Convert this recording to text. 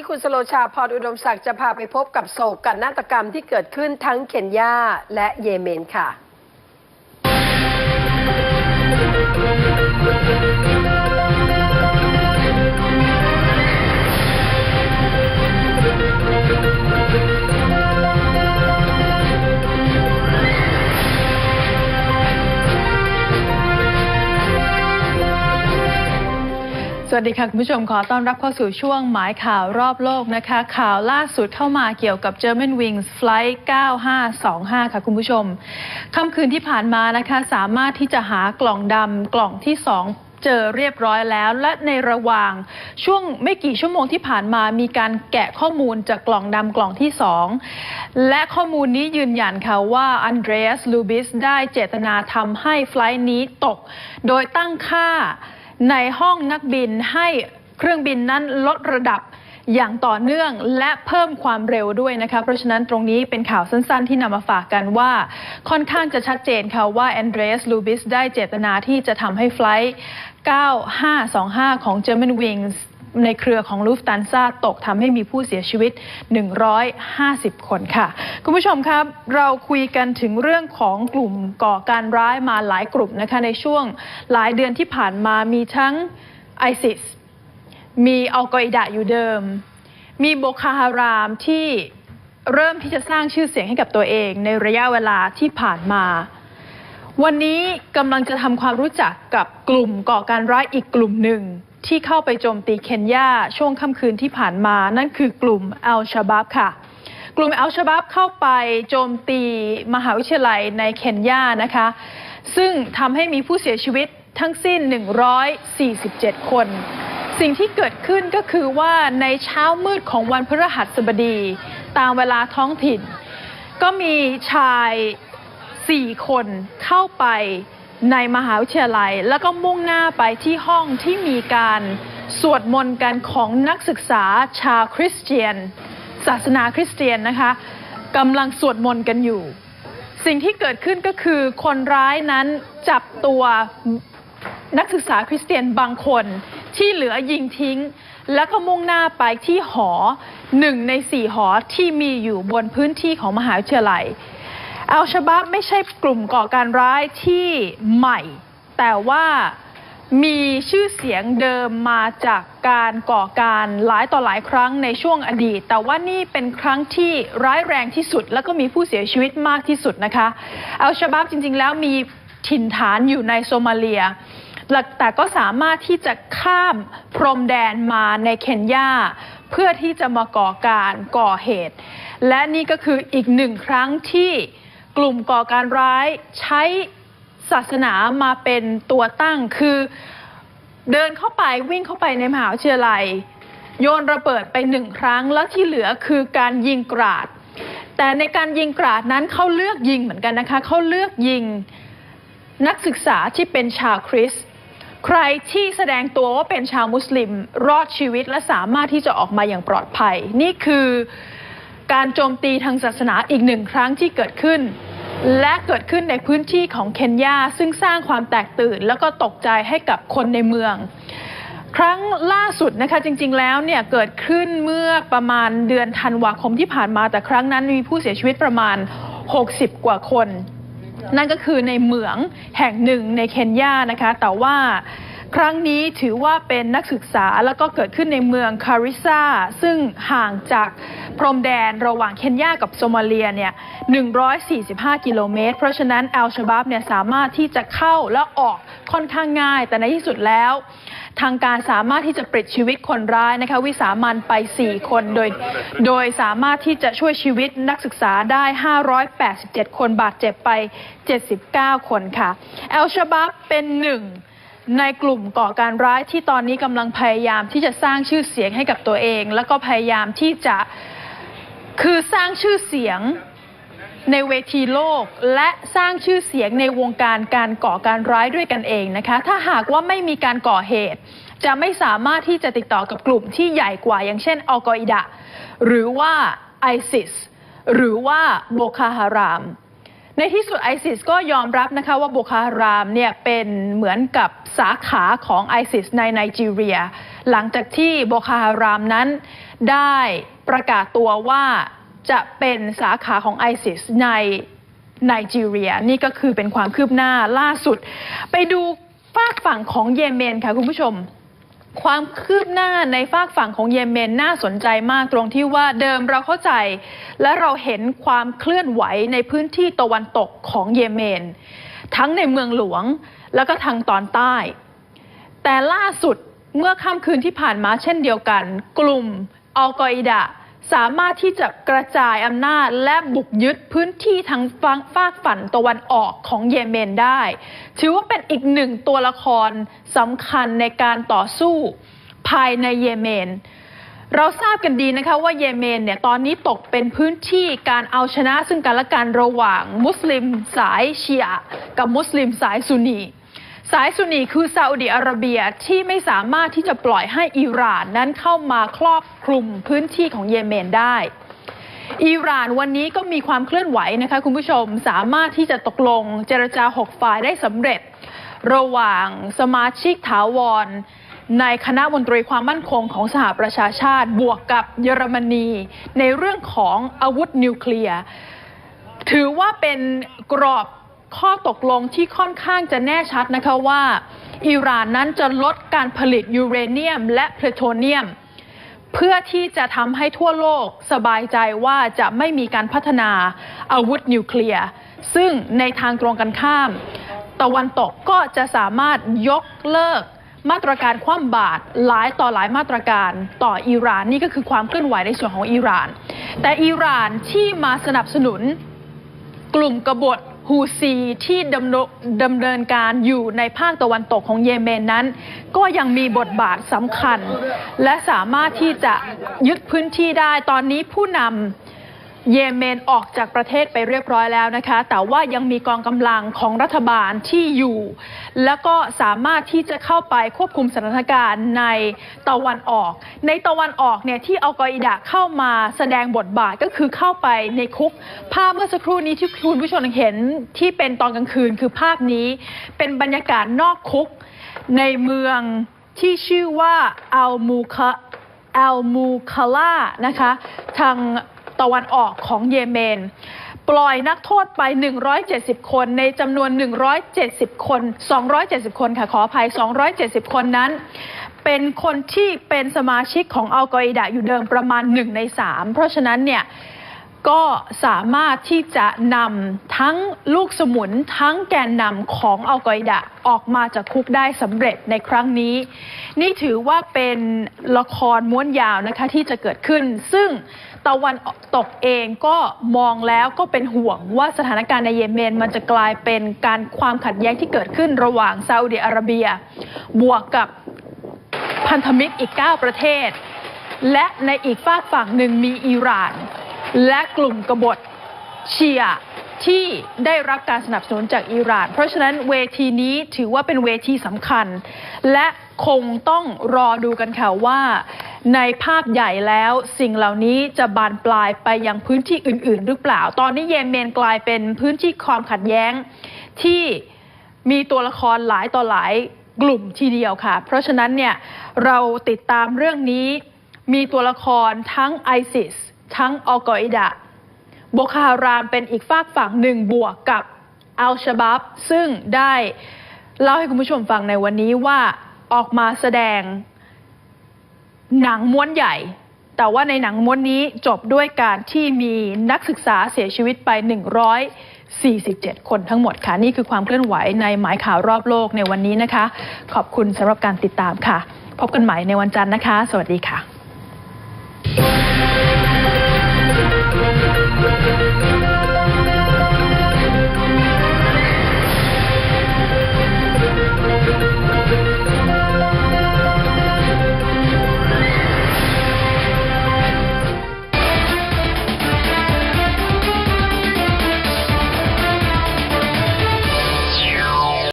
นี้คุณสโลชาพรอุดมศักดิ์จะพาไปพบกับโศกกันนาฏกรรมที่เกิดขึ้นทั้งเคนยาและเยเมนค่ะ สวัสดีค่ะ คุณผู้ชมขอต้อนรับเข้าสู่ช่วงหมายข่าวรอบโลกนะคะ ข่าวล่าสุดเข้ามาเกี่ยวกับ German Wings Flight 9525 ค่ะคุณผู้ชมค่ำคืนที่ผ่านมานะคะ สามารถที่จะหากล่องดำกล่องที่2เจอเรียบร้อยแล้วและในระหว่างช่วงไม่กี่ชั่วโมงที่ผ่านมามีการแกะข้อมูลจากกล่องดำกล่องที่ 2 และข้อมูลนี้ยืนยันค่ะว่าอันเดรสลูบิสได้เจตนาทำให้ไฟลท์นี้ตก โดยตั้งค่า ในห้องนักบินให้เครื่องบินนั้นลดระดับอย่างต่อเนื่องและเพิ่มความเร็วด้วยนะคะเพราะฉะนั้นตรงนี้เป็นข่าวสั้นๆ ที่นำมาฝากกันว่า ค่อนข้างจะชัดเจนค่ะว่าแอนเดรสลูบิสได้เจตนาที่จะทำให้ไฟลท์9525 ของ German Wings ในเครือของลูฟตันซาตกทำให้มีผู้เสียชีวิต 150 คนค่ะ คุณผู้ชมครับ เราคุยกันถึงเรื่องของกลุ่มก่อการร้ายมาหลายกลุ่มนะคะ ในช่วงหลายเดือนที่ผ่านมามีทั้งไอซิสมีอัลกออิดะอยู่เดิม มีโบคาฮารามที่เริ่มที่จะสร้างชื่อเสียงให้กับตัวเองในระยะเวลาที่ผ่านมา วันนี้กำลังจะทำความรู้จักกับกลุ่มก่อการร้ายอีกกลุ่มหนึ่ง ที่เข้าไปโจมตีเคนยาช่วงค่ำคืนที่ผ่านมานั่นคือกลุ่มอัลชาบับค่ะ กลุ่มอัลชาบับเข้าไปโจมตีมหาวิทยาลัยในเคนยานะคะ ซึ่งทำให้มีผู้เสียชีวิตทั้งสิ้น 147 คน สิ่งที่เกิดขึ้นก็คือว่าในเช้ามืดของวันพฤหัสบดี ตามเวลาท้องถิ่น ก็มีชาย 4 คนเข้าไปในมหาวิทยาลัย แล้วก็มุ่งหน้าไปที่ห้องที่มีการสวดมนต์กันของนักศึกษาชาวคริสเตียน ศาสนาคริสเตียนนะคะกำลังสวดมนต์กันอยู่ สิ่งที่เกิดขึ้นก็คือคนร้ายนั้นจับตัวนักศึกษาคริสเตียนบางคนที่เหลือยิงทิ้ง แล้วก็มุ่งหน้าไปที่หอหนึ่งในสี่หอที่มีอยู่บนพื้นที่ของมหาวิทยาลัย อัลชาบับไม่ใช่กลุ่มก่อการร้ายที่ใหม่ แต่ว่ามีชื่อเสียงเดิมมาจากการก่อการหลายต่อหลายครั้งในช่วงอดีต แต่ว่านี่เป็นครั้งที่ร้ายแรงที่สุด แล้วก็มีผู้เสียชีวิตมากที่สุดนะคะอัลชาบับจริง ๆ แล้วมีถิ่นฐานอยู่ในโซมาเลียแต่ก็สามารถที่จะข้ามพรมแดนมาในเคนยาเพื่อที่จะมาก่อการก่อเหตุ และนี่ก็คืออีกหนึ่งครั้งที่ กลุ่มก่อการร้ายใช้ศาสนามาเป็นตัวตั้งคือ เดินเข้าไปวิ่งเข้าไปในมหาวิทยาลัย โยนระเบิดไปหนึ่งครั้งแล้วที่เหลือคือการยิงกราด แต่ในการยิงกราดนั้นเขาเลือกยิงเหมือนกันนะคะเขาเลือกยิงนักศึกษาที่เป็นชาวคริสตใครที่แสดงตัวว่าเป็นชาวมุสลิม รอดชีวิตและสามารถที่จะออกมาอย่างปลอดภัย นี่คือ การโจมตีทางศาสนาอีกหนึ่งครั้งที่เกิดขึ้น และเกิดขึ้นในพื้นที่ของเคนยาซึ่งสร้างความแตกตื่น แล้วก็ตกใจให้กับคนในเมือง ครั้งล่าสุดนะคะจริงๆแล้วเนี่ยเกิดขึ้นเมื่อประมาณเดือนธันวาคมที่ผ่านมาแต่ครั้งนั้นมีผู้เสียชีวิตประมาณ 60 กว่าคน นั่นก็คือในเหมืองแห่งหนึ่งในเคนยานะคะแต่ว่า ครั้งนี้ถือว่าเป็นนักศึกษาแล้วก็เกิดขึ้นในเมืองคาริซาซึ่งห่างจากพรมแดนระหว่างเคนยากับโซมาเลียเนี่ย145 กิโลเมตร เพราะฉะนั้นอัลชบับเนี่ยสามารถที่จะเข้าและออกค่อนข้างง่าย แต่ในที่สุดแล้ว ทางการสามารถที่จะปลิดชีวิตคนร้ายนะคะวิสามันไป 4 คนโดย โดยสามารถที่จะช่วยชีวิตนักศึกษาได้ 587 คนบาดเจ็บไป 79 คนค่ะอัลชบับเป็นหนึ่ง ในกลุ่มก่อการร้ายที่ตอนนี้กำลังพยายามที่จะสร้างชื่อเสียงให้กับตัวเอง แล้วก็พยายามที่จะคือสร้างชื่อเสียงในเวทีโลกและสร้างชื่อเสียงในวงการการก่อการร้ายด้วยกันเองนะคะ ถ้าหากว่าไม่มีการก่อเหตุ จะไม่สามารถที่จะติดต่อกับกลุ่มที่ใหญ่กว่าอย่างเช่นอัลกออิดะหรือว่าไอซิสหรือว่าโบคาฮาราม ในที่สุดไอซิสก็ยอมรับนะคะว่าโบคาฮารามเนี่ยเป็นเหมือนกับสาขาของไอซิสในไนจีเรีย หลังจากที่โบคฮารามนั้นได้ประกาศตัวว่าจะเป็นสาขาของไอซิสในไนจีเรีย นี่ก็คือเป็นความคืบหน้าล่าสุด ไปดูฝากฝั่งของเยเมนค่ะคุณผู้ชม ความคืบหน้าในฝากฝั่งของเยเมนน่าสนใจมากตรงที่ว่าเดิมเราเข้าใจ และเราเห็นความเคลื่อนไหวในพื้นที่ตะวันตกของเยเมน ทั้งในเมืองหลวงแล้วก็ทางตอนใต้ แต่ล่าสุดเมื่อค่ำคืนที่ผ่านมาเช่นเดียวกัน กลุ่มอัลกออิดะ สามารถที่จะกระจายอำนาจและบุกยึดพื้นที่ทางฝั่งฝากฝั่งตะวันออกของเยเมนได้ ถือว่าเป็นอีกหนึ่งตัวละครสำคัญในการต่อสู้ภายในเยเมน เราทราบกันดีนะคะว่าเยเมนเนี่ยตอนนี้ตกเป็นพื้นที่การเอาชนะซึ่งกันและกันระหว่างมุสลิมสายชีอะกับมุสลิมสายซุนี สายซุนนีคือซาอุดิอาระเบียที่ไม่สามารถที่จะปล่อยให้อิหร่านนั้นเข้ามาครอบคลุมพื้นที่ของเยเมนได้อิหร่านวันนี้ก็มีความเคลื่อนไหวนะคะคุณผู้ชมสามารถที่จะตกลงเจรจา 6 ฝ่ายได้สำเร็จ ระหว่างสมาชิกถาวร ในคณะมนตรีความมั่นคงของสหประชาชาติบวกกับเยอรมนี ในเรื่องของอาวุธนิวเคลียร์ ถือว่าเป็นกรอบ ข้อตกลงที่ค่อนข้างจะแน่ชัดนะคะว่าอิหร่านนั้นจะลดการผลิตยูเรเนียมและเพลโทเนียม เพื่อที่จะทำให้ทั่วโลกสบายใจว่าจะไม่มีการพัฒนาอาวุธนิวเคลียร์ ซึ่งในทางตรงกันข้าม ตะวันตกก็จะสามารถยกเลิกมาตรการคว่ำบาตรหลายต่อหลายมาตรการต่ออิหร่านนี่ก็คือความเคลื่อนไหวในส่วนของอิหร่าน แต่อิหร่านที่มาสนับสนุนกลุ่มกบฏ ฮูซีที่ดำดำเนินการอยู่ในภาคตะวันตกของเยเมนนั้น ก็ยังมีบทบาทสำคัญ และสามารถที่จะยึดพื้นที่ได้ตอนนี้ผู้นำ เยเมนออกจากประเทศไปเรียบร้อยแล้วนะคะ แต่ว่ายังมีกองกำลังของรัฐบาลที่อยู่ แล้วก็สามารถที่จะเข้าไปควบคุมสถานการณ์ในตะวันออก ในตะวันออกเนี่ยที่อัลกออิดะเข้ามาแสดงบทบาทก็คือเข้าไปในคุก ภาพเมื่อสักครู่นี้ที่คุณผู้ชมเห็นที่เป็นตอนกลางคืนคือภาพนี้ เป็นบรรยากาศนอกคุกในเมืองที่ชื่อว่าอัลมูคาอัลมูคาล่านะคะ ทาง ตะวันออกของเยเมน ปล่อยนักโทษไป 170 คนในจำนวน 170 คน 270 คนค่ะขออภัย 270 คนนั้นเป็นคนที่เป็นสมาชิกของอัลกออิดะอยู่เดิมประมาณ 1 ใน 3 เพราะฉะนั้นเนี่ยก็สามารถที่จะนำทั้งลูกสมุนทั้งแกนนำของอัลกออิดะออกมาจากคุกได้สำเร็จในครั้งนี้ นี่ถือว่าเป็นละครม้วนยาวนะคะที่จะเกิดขึ้นซึ่ง ตะวันตกเองก็มองแล้วก็เป็นห่วงว่าสถานการณ์ในเยเมน มันจะกลายเป็นการความขัดแย้งที่เกิดขึ้นระหว่างซาอุดิอาระเบีย บวกกับพันธมิตรอีก 9 ประเทศ และในอีกฝากฝั่งหนึ่งมีอิหร่าน และกลุ่มกบฏเชียที่ได้รับการสนับสนุนจากอิหร่าน เพราะฉะนั้นเวทีนี้ถือว่าเป็นเวทีสำคัญ และคงต้องรอดูกันค่ะว่า ในภาพใหญ่แล้วสิ่งเหล่านี้จะบานปลายไปยังพื้นที่อื่น ๆ หรือเปล่า ตอนนี้เยเมนกลายเป็นพื้นที่ความขัดแย้งที่มีตัวละครหลายต่อหลายกลุ่มทีเดียวค่ะ เพราะฉะนั้นเนี่ยเราติดตามเรื่องนี้มีตัวละครทั้งไอซิสทั้งอัลกออิดะโบคาฮารามเป็นอีกฝากฝั่งหนึ่งบวกกับอัลชาบับซึ่งได้เล่าให้คุณผู้ชมฟังในวันนี้ว่าออกมาแสดง หนังม้วนใหญ่ แต่ว่าในหนังม้วนนี้จบด้วยการที่มีนักศึกษาเสียชีวิตไป 147 คนทั้งหมดค่ะ นี่คือความเคลื่อนไหวในหมายข่าวรอบโลกในวันนี้นะคะ ขอบคุณสำหรับการติดตามค่ะ พบกันใหม่ในวันจันทร์นะคะ สวัสดีค่ะ